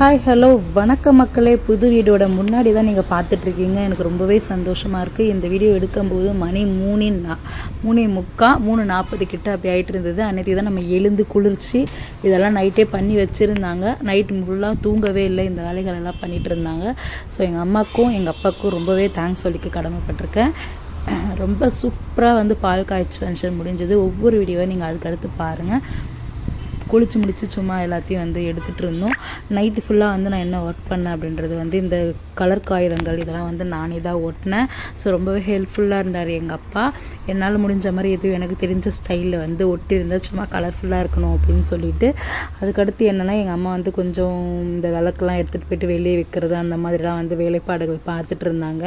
Hi hello வணக்கம் மக்களே. புது வீடியோட முன்னாடி தான் நீங்கள் பார்த்துட்ருக்கீங்க. எனக்கு ரொம்பவே சந்தோஷமாக இருக்குது இந்த வீடியோ எடுக்கும்போது மணி மூணு நா மூணே முக்கா மூணு நாற்பது கிட்ட அப்படி ஆகிட்டு இருந்தது அன்றைக்கி தான் நம்ம எழுந்து குளிர்ச்சி இதெல்லாம் நைட்டே பண்ணி வச்சுருந்தாங்க. நைட் ஃபுல்லாக தூங்கவே இல்லை. இந்த வேலைகள் எல்லாம் பண்ணிகிட்டு இருந்தாங்க ஸோ எங்கள் அம்மாக்கும் எங்கள் அப்பாவுக்கும் ரொம்பவே தேங்க்ஸ் சொல்லிக்க கடமைப்பட்டிருக்கேன். ரொம்ப சூப்பராக வந்து பால் காய்ச்சி ஃபங்க்ஷன் முடிஞ்சது. ஒவ்வொரு வீடியோவை நீங்கள் அதுக்கடுத்து பாருங்கள் குளிச்சு முடிச்சு சும்மா எல்லாத்தையும் வந்து எடுத்துகிட்டு இருந்தோம். நைட்டு ஃபுல்லாக வந்து நான் என்ன ஒர்க் பண்ணேன் அப்படின்றது வந்து இந்த கலர் காகிதங்கள் இதெல்லாம் வந்து நானே தான் ஒட்டினேன் ஸோ ரொம்பவே ஹெல்ப்ஃபுல்லாக இருந்தார் எங்கள் அப்பா. என்னால் முடிஞ்ச மாதிரி எதுவும் எனக்கு தெரிஞ்ச ஸ்டைலில் வந்து ஒட்டியிருந்தேன் சும்மா கலர்ஃபுல்லாக இருக்கணும் அப்படின்னு சொல்லிட்டு. அதுக்கடுத்து என்னென்னா எங்கள் அம்மா வந்து கொஞ்சம் இந்த விளக்கெல்லாம் எடுத்துகிட்டு போயிட்டு வெளியே வைக்கிறது அந்த மாதிரிலாம் வந்து வேலைப்பாடுகள் பார்த்துட்டு இருந்தாங்க.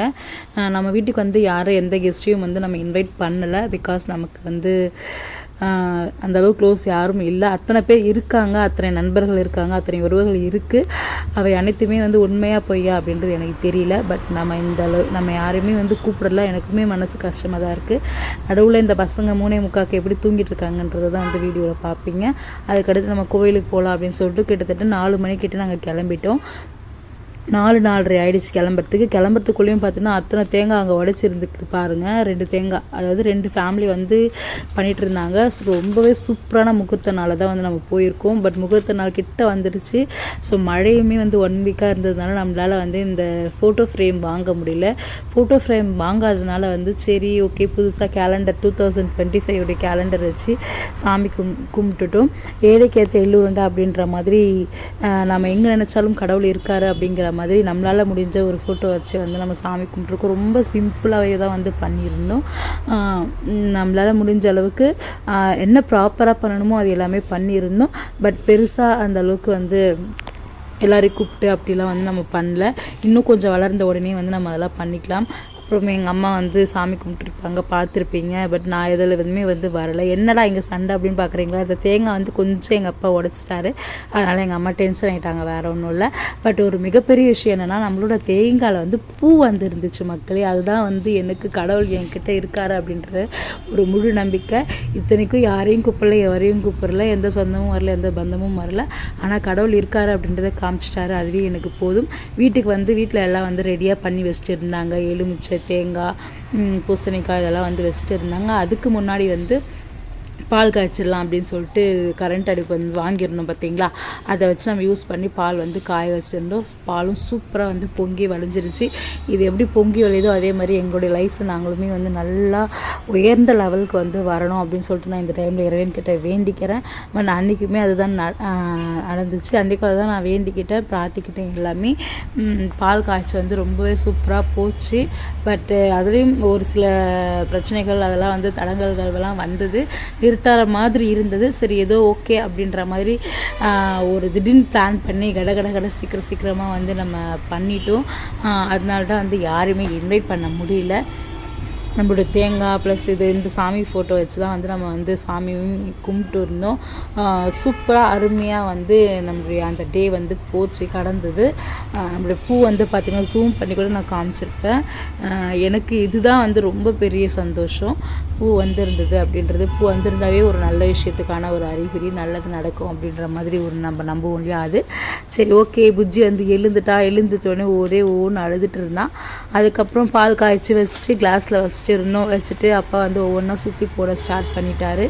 நம்ம வீட்டுக்கு வந்து யாரும் எந்த கெஸ்ட்டையும் வந்து நம்ம இன்வைட் பண்ணலை. பிகாஸ் நமக்கு வந்து அந்தளவு அந்த அளவு க்ளோஸ் யாரும் இல்லை. அத்தனை பேர் இருக்காங்க அத்தனை நண்பர்கள் இருக்காங்க அத்தனை உறவுகள் இருக்குது அவை அனைத்துமே வந்து உண்மையாக பொய்யா அப்படின்றது எனக்கு தெரியல பட் நம்ம இந்த அளவு நம்ம யாரையுமே வந்து கூப்பிடல எனக்குமே மனசு கஷ்டமாக தான் இருக்குது நடுவில் இந்த பசங்க மூணே முக்காக்கு எப்படி தூங்கிட்டு இருக்காங்கன்றதை தான் அந்த வீடியோவில் பார்ப்பீங்க. அதுக்கடுத்து நம்ம கோயிலுக்கு போகலாம் அப்படின்னு சொல்லிட்டு கிட்டத்தட்ட நாலு மணிக்கிட்ட நாங்கள் கிளம்பிட்டோம். நாலு நாலரை ஆயிடுச்சு கிளம்புறதுக்கு. கிளம்புறதுக்குள்ளேயும் பார்த்தீங்கன்னா அத்தனை தேங்காய் அங்கே உடச்சிருந்துட்டு பாருங்க. ரெண்டு தேங்காய் அதாவது ரெண்டு ஃபேமிலி வந்து பண்ணிட்டு இருந்தாங்க ஸோ ரொம்பவே சூப்பரான முகூர்த்த நாள் தான் வந்து நம்ம போயிருக்கோம். பட் முகூர்த்த நாள் கிட்ட வந்துடுச்சு ஸோ மழையுமே வந்து ஒன் வீக்காக இருந்ததுனால நம்மளால் வந்து இந்த ஃபோட்டோ ஃப்ரேம் வாங்க முடியல. ஃபோட்டோ ஃப்ரேம் வாங்காததுனால வந்து சரி ஓகே புதுசாக கேலண்டர் டூ தௌசண்ட் டுவெண்ட்டி ஃபைவோடைய கேலண்டர் வச்சு சாமி கும் கும்பிட்டுட்டோம். ஏழைக்கேற்ற எள்ளுருண்டா அப்படின்ற மாதிரி நம்ம எங்கே நினச்சாலும் கடவுள் இருக்காரு அப்படிங்கிற மாதிரி மாதிரி நம்மளால் முடிஞ்ச ஒரு ஃபோட்டோ வச்சு வந்து நம்ம சாமி கும்பிட்ருக்கோம் ரொம்ப சிம்பிளாகவே தான் வந்து பண்ணியிருந்தோம். நம்மளால் முடிஞ்ச அளவுக்கு என்ன ப்ராப்பராக பண்ணணுமோ அது எல்லாமே பண்ணியிருந்தோம். பட் பெருசாக அந்த அளவுக்கு வந்து எல்லோரையும் கூப்பிட்டு அப்படிலாம் வந்து நம்ம பண்ணல. இன்னும் கொஞ்சம் வளர்ந்த உடனே வந்து நம்ம அதெல்லாம் பண்ணிக்கலாம். அப்புறம் எங்கள் அம்மா வந்து சாமி கும்பிட்டுருப்பாங்க பார்த்துருப்பீங்க. பட் நான் இதில் எதுவுமே வந்து வரலை. என்னடா இங்கே சண்டை அப்படின்னு பார்க்குறீங்களா இந்த தேங்காய் வந்து கொஞ்சம் எங்கள் அப்பா உடச்சிட்டாரு. அதனால் எங்கள் அம்மா டென்ஷன் ஆகிட்டாங்க வேறு ஒன்றும் இல்லை. பட் ஒரு மிகப்பெரிய விஷயம் என்னென்னா நம்மளோட தேங்காயில் வந்து பூ வந்து இருந்துச்சு மக்களே. அதுதான் வந்து எனக்கு கடவுள் என்கிட்ட இருக்காரு அப்படின்றது ஒரு முழு நம்பிக்கை. இத்தனைக்கும் யாரையும் கூப்பிடல எவரையும் கூப்பிடல. எந்த சொந்தமும் வரல எந்த பந்தமும் வரல. ஆனால் கடவுள் இருக்காரு அப்படின்றத காமிச்சிட்டாரு. அதுவே எனக்கு போதும். வீட்டுக்கு வந்து வீட்டில் எல்லாம் வந்து ரெடியாக பண்ணி வச்சுட்டு இருந்தாங்க எலுமிச்சை தேங்காய் பூசணிக்காய் இதெல்லாம் வந்து வச்சுட்டு இருந்தாங்க. அதுக்கு முன்னாடி வந்து பால் காய்ச்சிடலாம் அப்படின்னு சொல்லிட்டு கரண்ட் அடுப்பு வந்து வாங்கியிருந்தோம் பார்த்தீங்களா? அதை வச்சு நம்ம யூஸ் பண்ணி பால் வந்து காய வச்சுருந்தோம். பாலும் சூப்பராக வந்து பொங்கி வளைஞ்சிருச்சு இது எப்படி பொங்கி வழியுதோ அதே மாதிரி எங்களுடைய லைஃப்பில் நாங்களுமே வந்து நல்லா உயர்ந்த லெவலுக்கு வந்து வரணும் அப்படின்னு சொல்லிட்டு நான் இந்த டைமில் இறைவன்கிட்ட வேண்டிக்கிறேன். பட் அன்றைக்குமே அதுதான் ந- நடந்துச்சு. அன்றைக்கும் அதுதான் நான் வேண்டிக்கிட்டேன். பிரார்த்திக்கிட்டேன் எல்லாமே. பால் காய்ச்சி வந்து ரொம்பவே சூப்பராக போச்சு. பட்டு அதுலேயும் ஒரு சில பிரச்சனைகள் அதெல்லாம் வந்து தடங்கல்கள்லாம் வந்தது. நிறுத்தாத மாதிரி இருந்தது. சரி ஏதோ ஓகே அப்படின்ற மாதிரி ஒரு திடீர்னு பிளான் பண்ணி கட கட கட சீக்கிரம் சீக்கிரமாக வந்து நம்ம பண்ணிட்டோம். அதனால தான் வந்து யாரையுமே இன்வைட் பண்ண முடியல. நம்மளோட தேங்காய் ப்ளஸ் இது இந்த சாமி ஃபோட்டோ வச்சு தான் வந்து நம்ம வந்து சாமியும் கும்பிட்டு இருந்தோம். சூப்பராக அருமையாக வந்து நம்மளுடைய அந்த டே வந்து போச்சு கடந்தது. நம்மளுடைய பூ வந்து பார்த்திங்கன்னா ஜூம் பண்ணி கூட நான் காமிச்சிருப்பேன். எனக்கு இதுதான் வந்து ரொம்ப பெரிய சந்தோஷம். பூ வந்திருந்தது அப்படின்றது பூ வந்திருந்தாவே ஒரு நல்ல விஷயத்துக்கான ஒரு அறிகுறி நல்லது நடக்கும் அப்படின்ற மாதிரி ஒரு நம்ம நம்புவோம் இல்லையா அது? சரி ஓகே புஜ்ஜி வந்து எழுந்துட்டா எழுந்துட்டோடனே ஒரே ஒவ்வொன்று அழுதுட்டு இருந்தான். அதுக்கப்புறம் பால் காய்ச்சி வச்சுட்டு கிளாஸில் வச்சுட்டு இருந்தோம் வச்சுட்டு அப்பா வந்து ஒவ்வொன்றா சுற்றி போட ஸ்டார்ட் பண்ணிட்டாரு.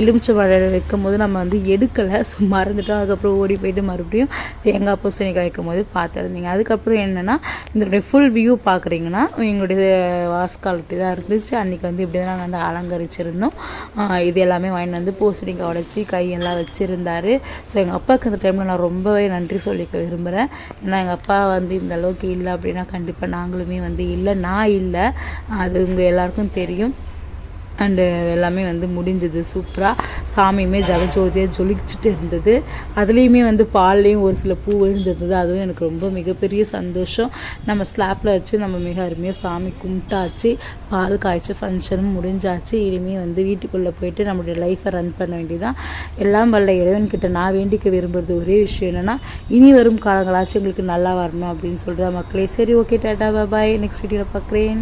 எலுமிச்சை பழம் வைக்கும் போது நம்ம வந்து எடுக்கலை ஸோ மறந்துட்டோம். அதுக்கப்புறம் ஓடி போயிட்டு மறுபடியும் தேங்காய் பூசணிக்காய் வைக்கும் போது பார்த்துருந்தீங்க அதுக்கப்புறம் என்னென்னா இதனுடைய ஃபுல் வியூ பார்க்குறீங்கன்னா எங்களுடைய வாஸ்கால் இப்படி தான் இருந்துச்சு. அன்றைக்கி வந்து இப்படி இதெல்லாம் வந்து அலங்கரிச்சிருந்தோம். இது எல்லாமே வாங்கிட்டு வந்து பூசணிக்காய் உடச்சி கையெல்லாம் வச்சுருந்தாரு. ஸோ எங்கள் அப்பாவுக்கு இந்த டைமில் நான் ரொம்பவே நன்றி சொல்லிக்க விரும்புகிறேன் ஏன்னா எங்கள் அப்பா வந்து இந்த அளவுக்கு இல்லை அப்படின்னா கண்டிப்பாக நாங்களுமே வந்து இல்லை நான் இல்லை. அது உங்கள் எல்லாருக்கும் தெரியும். அண்டு uh, எல்லாமே வந்து முடிஞ்சது. சூப்பராக சாமியுமே ஜகஜோதியாக ஜொலிச்சிட்டு இருந்தது. அதுலேயுமே வந்து பால்லையும் ஒரு சில பூ விழுந்திருந்தது. அதுவும் எனக்கு ரொம்ப மிகப்பெரிய சந்தோஷம். நம்ம ஸ்லாப்பில் வச்சு நம்ம மிக அருமையாக சாமி கும்பிட்டாச்சு. பால் காய்ச்சி ஃபங்க்ஷனும் முடிஞ்சாச்சு. இனிமேல் வந்து வீட்டுக்குள்ளே போயிட்டு நம்மளுடைய லைஃப்பை ரன் பண்ண வேண்டியதான் எல்லாம் வல்ல இறைவன்கிட்ட நான் வேண்டிக்க விரும்புகிறது ஒரே விஷயம் என்னென்னா இனி வரும் காலங்களாச்சும் எங்களுக்கு நல்லா வரணும் அப்படின்னு சொல்லிட்டு மக்களே. சரி ஓகே டாட்டா பாய் நெக்ஸ்ட் வீடியோவில் பார்க்குறேன்